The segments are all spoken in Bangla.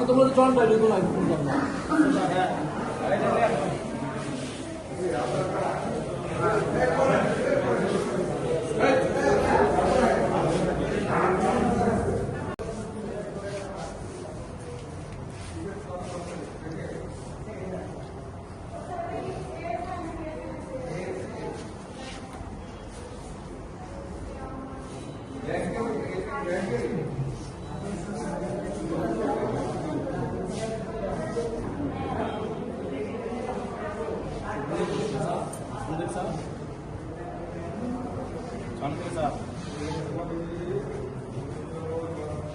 आम्ही तुम्हाला जॉईन झाली दोन ऐकून Thank you.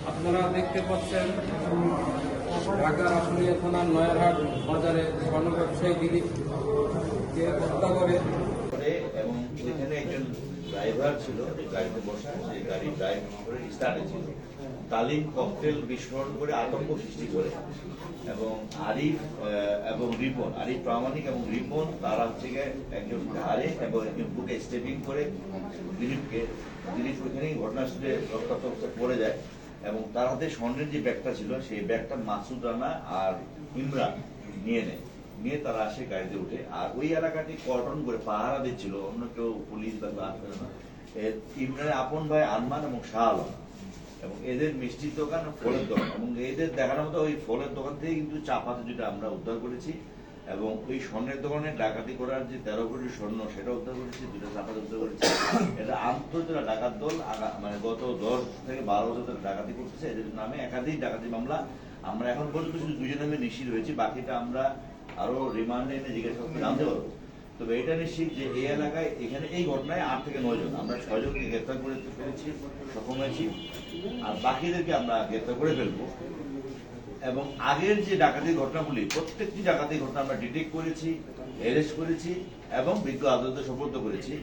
আপনারা দেখতে পাচ্ছেন ঢাকার আশুলিয়া থানার নয়ারহাট বাজারে স্বর্ণ ব্যবসায়ী দিলীপকে হত্যা করে। এবং একজন ড্রাইভার ছিল যে গাড়িতে বসা সেই গাড়ি ড্রাইভ করে স্টার্টে ছিল। তালিম ককটেল বিস্ফোরণ করে আতঙ্ক সৃষ্টি করে। এবং আরিফ এবং রিপন, আরিফ প্রামাণিক এবং রিপন, তারা হচ্ছে গিয়ে একজন ঘাড়ে এবং একজন বুকে স্টেপিং করে দিলীপকে। দিলীপ ওইখানেই ঘটনাস্থলে রক্তাক্ত পড়ে যায়। এবং তার হাতে স্বর্ণের যে ব্যাগটা ছিল, সেই ব্যাগটা মাসুদ রানা আর ইমরান নিয়ে নেয়। নিয়ে তারা আসে গাড়িতে উঠে। আর ওই এলাকাটি কর্ডন করে পাহারা দিচ্ছিল, অন্য কেউ পুলিশ বা আসবে না। এর ইমরানের আপন ভাই আনমান এবং শাহ আলম। এবং এদের মিষ্টির দোকান ফলের দোকান। এবং এদের দেখানোর মতো ওই ফলের দোকান থেকে কিন্তু চা পাতা যেটা আমরা উদ্ধার করেছি। এবং ওই স্বর্ণের দোকানে ডাকাতি করার যে তেরো কোটি স্বর্ণ, সেটা উদ্ধার করেছি, দুটো চাপাতা উদ্ধার করেছি। এটা আন্তর্জাতিক ডাকাত দল মানে গত দশ থেকে বারো বছর ধরে ডাকাতি করতেছে। এদের নামে একাধিক ডাকাতি মামলা। আমরা এখন পর্যন্ত শুধু দুজন নামে নিশ্চিত হয়েছি। বাকিটা আমরা আরও রিমান্ডে এনে জিজ্ঞাসা করতে জানতে পারব। তবে এটা নিশ্চিত যে এই এলাকায়, এখানে এই ঘটনায় আট থেকে নয় জন। আমরা ছয় জনকে গ্রেপ্তার করে ফেলেছি, সক্ষম হয়েছি। আর বাকিদেরকে আমরা গ্রেপ্তার করে ফেলব। এবং আগের যে ডাকাতির ঘটনাগুলি, প্রত্যেকটি ডাকাতির ঘটনা আমরা ডিটেক্ট করেছি অ্যারেস্ট করেছি এবং বিজ্ঞ আদালতে সমর্থ করেছি।